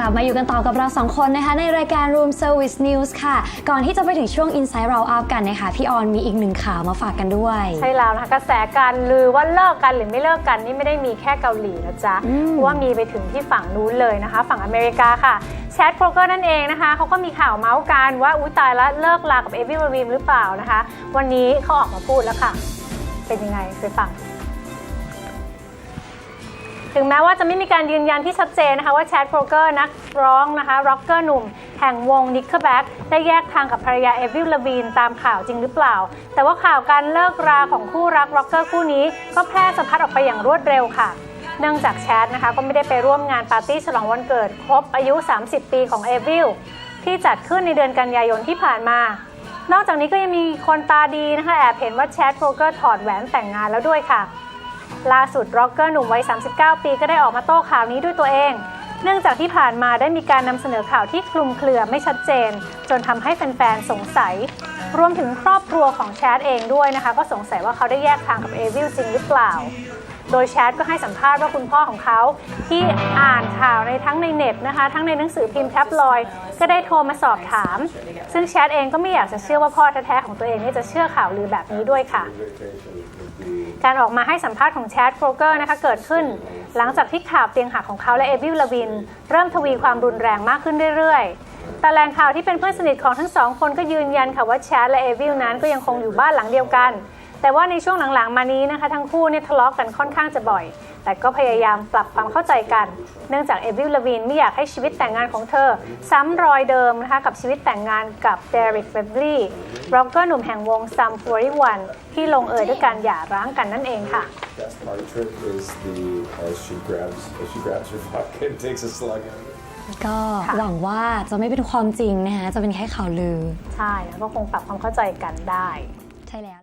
ลับมาอยู่กันต่อกับเราสองคนนะคะในรายการ Room Service News ค่ะ ก่อนที่จะไปถึงช่วง Inside Round Up กันนะคะพี่ออนมีอีกหนึ่งข่าวมาฝากกันด้วย ใช่แล้วนะคะกระแสการลือว่าเลิกกันหรือไม่เลิกกันนี่ไม่ได้มีแค่เกาหลีนะจ๊ะอืมเพราะว่ามีไปถึงที่ฝั่งนู้นเลยนะคะ ฝั่งอเมริกาค่ะแชทโ r รเกอร์นั่นเองนะคะเขาก็มีข่าวเมาส์กันว่าอุ้ยตายแล้วเลิกลากับเอวิลวีมหรือเปล่านะคะ วันนี้เขาออกมาพูดแล้วค่ะ เป็นยังไงไปฟัง ถึงแม้ว่าจะไม่มีการยืนยันที่ชัดเจนนะคะว่าแชทโ r รเกอร์นักร้องนะคะร็อกเกอร์หนุ่ม แห่งวง Nickelback ได้แยกทางกับภรรยาเอวิลลาวีนตามข่าวจริงหรือเปล่า แต่ว่าข่าวการเลิกราของคู่รักร็อกเกอร์คู่นี้ ก็แพร่สะพัดออกไปอย่างรวดเร็วค่ะเนื่องจากแชทนะคะก็ไม่ได้ไปร่วมงานปาร์ตี้ฉลองวันเกิด ครบอายุ 30 ปีของเอวิลที่จัดขึ้นในเดือนกันยายนที่ผ่านมา นอกจากนี้ก็ยังมีคนตาดีนะคะแอบเห็นว่าแชทโ r รเกอร์ถอดแหวนแต่งงานแล้วด้วยค่ะ ล่าสุดร็อกเกอร์หนุ่มวัย 39 ปีก็ได้ออกมาโต้ข่าวนี้ด้วยตัวเอง เนื่องจากที่ผ่านมาได้มีการนำเสนอข่าวที่คลุมเครือไม่ชัดเจน จนทำให้แฟนๆ สงสัย รวมถึงครอบครัวของแชทเองด้วยนะคะ ก็สงสัยว่าเขาได้แยกทางกับเอวิลจริงหรือเปล่า โดยแชทก็ให้สัมภาษณ์ว่าคุณพ่อของเขาที่อ่านข่าวในทั้งในเน็ตนะคะ ทั้งในหนังสือพิมพ์แท็บลอยด์ก็ได้โทรมาสอบถาม ซึ่งแชทเองก็ไม่อยากจะเชื่อว่าพ่อแท้ๆของตัวเองนี่จะเชื่อข่าวลือแบบนี้ด้วยค่ะ การออกมาให้สัมภาษณ์ของแชทโ r รเกอร์นะคะเกิดขึ้น หลังจากที่ข่าวเตียงหักของเขาและเอวิลลาวิน เริ่มทวีความรุนแรงมากขึ้นเรื่อยๆแต่แหล่งข่าวที่เป็นเพื่อนสนิทของทั้งสองคนก็ยืนยันค่ะว่าแชทและเอวิลนั้นก็ยังคงอยู่บ้านหลังเดียวกัน แต่ว่าในช่วงหลังๆมานี้นะคะ ทั้งคู่เนี่ยทะเลาะกันค่อนข้างจะบ่อย แต่ก็พยายามปรับความเข้าใจกัน เนื่องจากเอวิลลาวินไม่อยากให้ชีวิตแต่งงานของเธอ ซ้ำรอยเดิมนะคะกับชีวิตแต่งงานกับเดริกเบบลี่ร็อกเกอร์หนุ่มแห่งวงซัม41ที่ลงเอยด้วยการหย่าร้างกันนั่นเองค่ะ Best part trick is the as she grabs as she grabs her vodka and takes a slug out of it. ก็หวังว่าจะไม่เป็นความจริงนะคะจะเป็นแค่ข่าวลือ ใช่แล้วก็คงปรับความเข้าใจกันได้ ใช่แล้ว